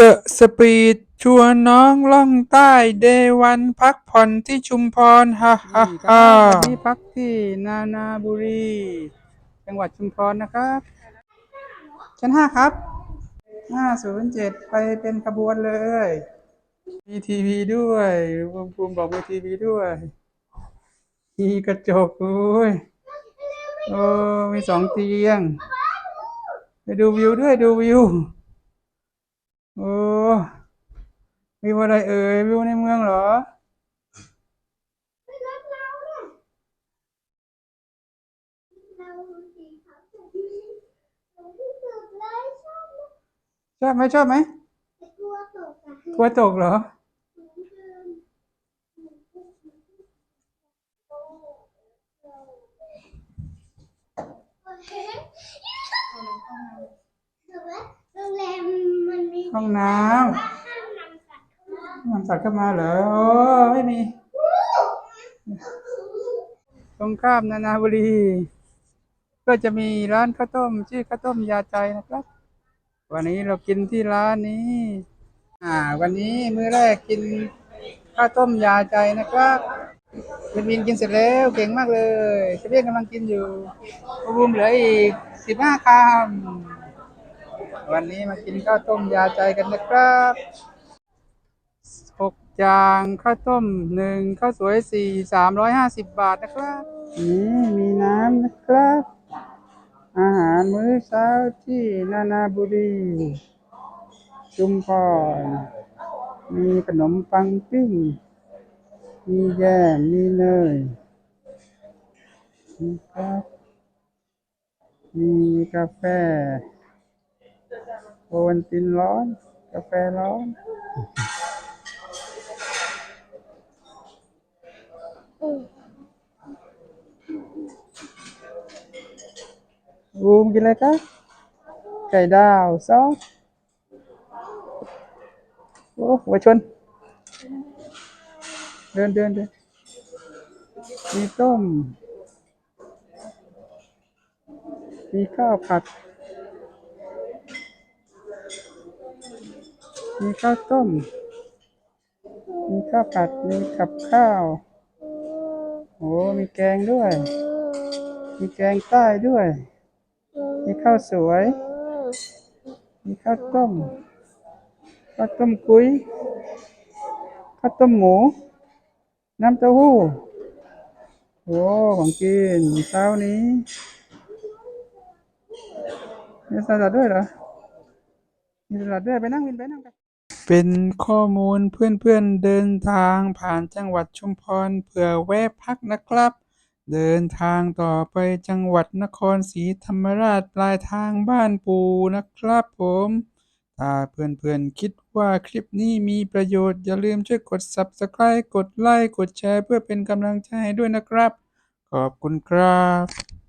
The Speed ชวนน้องล่องใต้เดวันพักผ่อนที่ชุมพรฮ่าฮ่าฮ่ามีพักที่นานาบุรี จังหวัดชุมพรนะครับ ชั้นห้าครับห้าศูนย์เจ็ดไปเป็นขบวนเลยมีทีวีด้วยภูมิภูมิบอกมีทีวีด้วย มีกระจกด้ยโอ้มีสองเตียง ไปดูวิวด้วยดูวิว โอ้วิวอะไรเอ่ยวิวในเมืองเหรอชอบไหมชอบไหมกลัวตกเหรอ โรงแรมมันมีห้องน้ห้ามนำสัตว์เข้ามาำน้ำสัตว์เข้ามาเหรอโอ้ไม่มี ตรงข้ามนานาบุรี ก็จะมีร้านข้าวต้ม ชื่อข้าวต้มยาใจนะครับ วันนี้เรากินที่ร้านนี้ อ่า วันนี้มื้อแรกกินข้าวต้มยาใจนะครับเป็นวินกินเสร็จแล้วเก่งมากเลยเชฟเบี้ยนกำลังกินอยู่บูมเหลืออีกสิบห้าคำ วันนี้มากินข้าวต้มยาใจกันนะครับหกจานข้าวต้มหนึ่งข้าวสวยสี่สามร้อยห้าสิบบาทนะครับนี่มีน้ำนะครับ อาหารมื้อเช้าที่นานาบุรีชุมพรมีขนมปังปิ้ง มีแยมมีเนยมีครับมีกาแฟ โอวัลตินร้อน กาแฟร้อน บูมกินอะไรคะไก่ดาวซอสโอ้หัวชน เดินเดินเดินมีต้ม มีข้าวผัด มีข้าวต้ม มีข้าวผัด มีกับข้าว โอ้ มีแกงด้วย มีแกงใต้ด้วย มีข้าวสวย มีข้าวต้ม ข้าวต้มกุ้ย ข้าวต้มหมู น้ำเต้าหู้ โอ้ ของกินเช้านี้มีสลัดด้วยเหรอมีสลัดด้วยไปนั่งวินไปนั่งไป เป็นข้อมูลเพื่อนๆเดินทางผ่านจังหวัดชุมพร เผื่อแวะพักนะครับ เดินทางต่อไปจังหวัดนครศรีธรรมราชปลายทางบ้านปูนะครับผม ถ้าเพื่อนๆคิดว่าคลิปนี้มีประโยชน์ อย่าลืมช่วยกด Subscribe กดไลค์ กดแชร์ เพื่อเป็นกำลังใจให้ด้วยนะครับ ขอบคุณครับ